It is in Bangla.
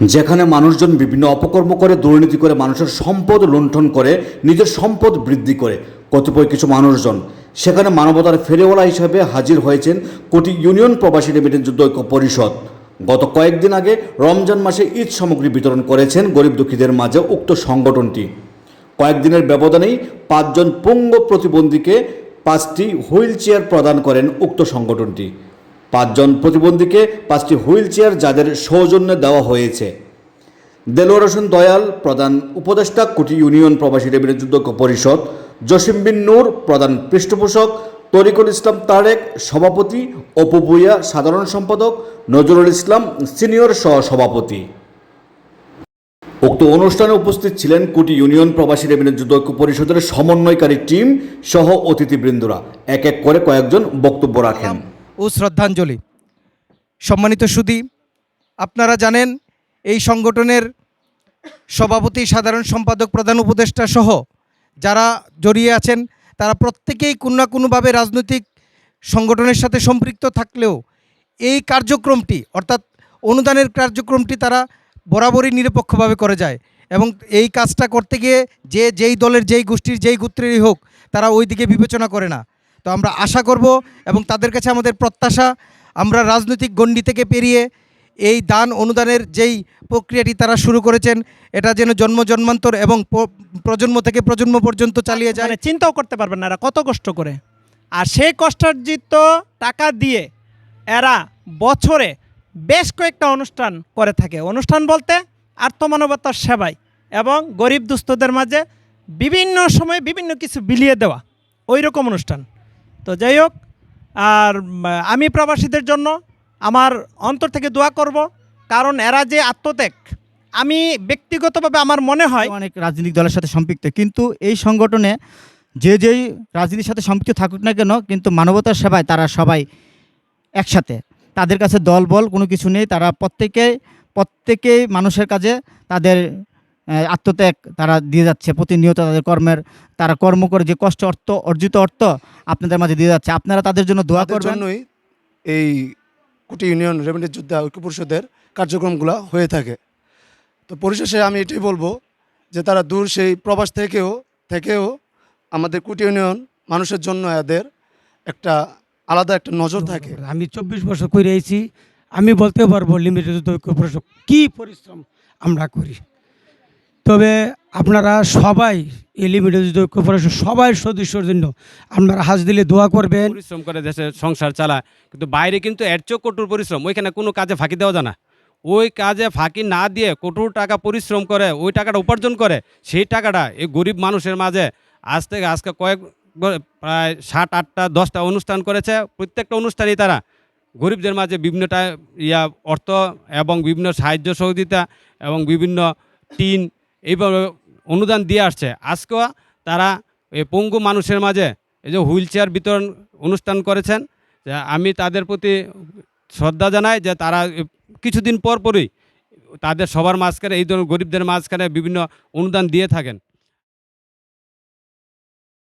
যেখানে মানুষজন বিভিন্ন অপকর্ম করে, দুর্নীতি করে, মানুষের সম্পদ লুণ্ঠন করে, নিজের সম্পদ বৃদ্ধি করে। কতিপয় কিছু মানুষজন সেখানে মানবতার ফেরিওয়ালা হিসাবে হাজির হয়েছেন কোটি ইউনিয়ন প্রবাসী রেমিটেন্স যুদ্ধ ঐক্য পরিষদ। গত কয়েকদিন আগে রমজান মাসে ঈদ সামগ্রী বিতরণ করেছেন গরিব দুঃখীদের মাঝে উক্ত সংগঠনটি। কয়েকদিনের ব্যবধানেই পাঁচজন পঙ্গ প্রতিবন্ধীকে পাঁচটি হুইল চেয়ার প্রদান করেন উক্ত সংগঠনটি। পাঁচজন প্রতিবন্ধীকে পাঁচটি হুইল চেয়ার যাদের সৌজন্যে দেওয়া হয়েছে। দেলোয়ার হোসেন দয়াল, প্রধান উপদেষ্টা কুটি ইউনিয়ন প্রবাসী রেভিনিউ যুদ্ধ পরিষদ, জসিম বিন নূর, প্রধান পৃষ্ঠপোষক, তরিকুল ইসলাম তারেক, সভাপতি, অপু ভূঁইয়া, সাধারণ সম্পাদক, নজরুল ইসলাম, সিনিয়র সহ সভাপতি উক্ত অনুষ্ঠানে উপস্থিত ছিলেন কুটি ইউনিয়ন প্রবাসী রেভিনিউ যুদ্ধ পরিষদের সমন্বয়কারী টিম সহ অতিথিবৃন্দরা এক এক করে কয়েকজন বক্তব্য রাখেন। ও শ্রদ্ধাঞ্জলি। সম্মানিত সুদী, আপনারা জানেন এই সংগঠনের সভাপতি, সাধারণ সম্পাদক, প্রধান উপদেষ্টা সহ যারা জড়িয়ে আছেন, তারা প্রত্যেকেই কোনো না কোনোভাবে রাজনৈতিক সংগঠনের সাথে সম্পৃক্ত থাকলেও এই কার্যক্রমটি, অর্থাৎ অনুদানের কার্যক্রমটি তারা বরাবরই নিরপেক্ষভাবে করে যায় এবং এই কাজটা করতে গিয়ে যে যেই দলের যেই গোষ্ঠীর যেই গোত্রেরই হোক, তারা ওই দিকে বিবেচনা করে না। তো আমরা আশা করব এবং তাদের কাছে আমাদের প্রত্যাশা, আমরা রাজনৈতিক গণ্ডি থেকে পেরিয়ে এই দান অনুদানের যেই প্রক্রিয়াটি তারা শুরু করেছেন, এটা যেন জন্ম জন্মান্তর এবং প্রজন্ম থেকে প্রজন্ম পর্যন্ত চালিয়ে যায়। মানে চিন্তাও করতে পারবেন না এরা, কত কষ্ট করে। আর সেই কষ্টার্জিত টাকা দিয়ে এরা বছরে বেশ কয়েকটা অনুষ্ঠান করে থাকে। অনুষ্ঠান বলতে আত্মমানবতার সেবায় এবং গরিব দুস্থদের মাঝে বিভিন্ন সময়ে বিভিন্ন কিছু বিলিয়ে দেওয়া ওই রকম অনুষ্ঠান। তো যাই হোক, আর আমি প্রবাসীদের জন্য আমার অন্তর থেকে দোয়া করব, কারণ এরা যে আত্মত্যাগ, আমি ব্যক্তিগতভাবে আমার মনে হয় অনেক রাজনৈতিক দলের সাথে সম্পৃক্ত, কিন্তু এই সংগঠনে যে যেই রাজনীতির সাথে সম্পৃক্ত থাকুক না কেন, কিন্তু মানবতার সেবায় তারা সবাই একসাথে। তাদের কাছে দল, বল কোনো কিছু নেই, তারা প্রত্যেকে প্রত্যেকেই মানুষের কাজে তাদের আত্মত্যাগ তারা দিয়ে যাচ্ছে প্রতিনিয়ত তাদের কর্মের তারা কর্ম করে যে কষ্ট অর্থ অর্জিত অর্থ আপনাদের মাঝে দিয়ে যাচ্ছে। আপনারা তাদের জন্য দোয়া করবেন। জন্যই এই কুটি ইউনিয়ন রেভিনিউ যোদ্ধা ঐক্য পরিষদের কার্যক্রমগুলো হয়ে থাকে। তো পরিশেষে আমি এটাই বলব যে তারা দূর সেই প্রবাস থেকেও থেকেও আমাদের কুটি ইউনিয়ন মানুষের জন্য এদের একটা আলাদা একটা নজর থাকে। আমি চব্বিশ বছর করে আমি বলতে পারব লিমিটেড ঐক্য পরিষদ কী পরিশ্রম আমরা করি। তবে আপনারা সবাই এই লিমিটেড সবাই সদস্যর জন্য আপনারা হাজ দিলে দোয়া করবেন। পরিশ্রম করে দেশে সংসার চালায়, কিন্তু বাইরে কিন্তু এর কঠোর পরিশ্রম, ওইখানে কোনো কাজে ফাঁকি দেওয়া যায় না। ওই কাজে ফাঁকি না দিয়ে কঠোর টাকা পরিশ্রম করে, ওই টাকাটা উপার্জন করে, সেই টাকাটা এই গরিব মানুষের মাঝে আজ থেকে আজকে কয়েক প্রায় ষাট আটটা, দশটা অনুষ্ঠান করেছে। প্রত্যেকটা অনুষ্ঠানেই তারা গরিবদের মাঝে বিভিন্নটা ইয়া অর্থ এবং বিভিন্ন সাহায্য সহযোগিতা এবং বিভিন্ন টিন এইভাবে অনুদান দিয়ে আসছে। আজকেও তারা এই পঙ্গু মানুষের মাঝে এই যে হুইল চেয়ার বিতরণ অনুষ্ঠান করেছেন আমি তাদের প্রতি শ্রদ্ধা জানাই যে তারা কিছুদিন পর পরই তাদের সবার মাঝখানে, এই ধরনের গরিবদের মাঝখানে বিভিন্ন অনুদান দিয়ে থাকেন।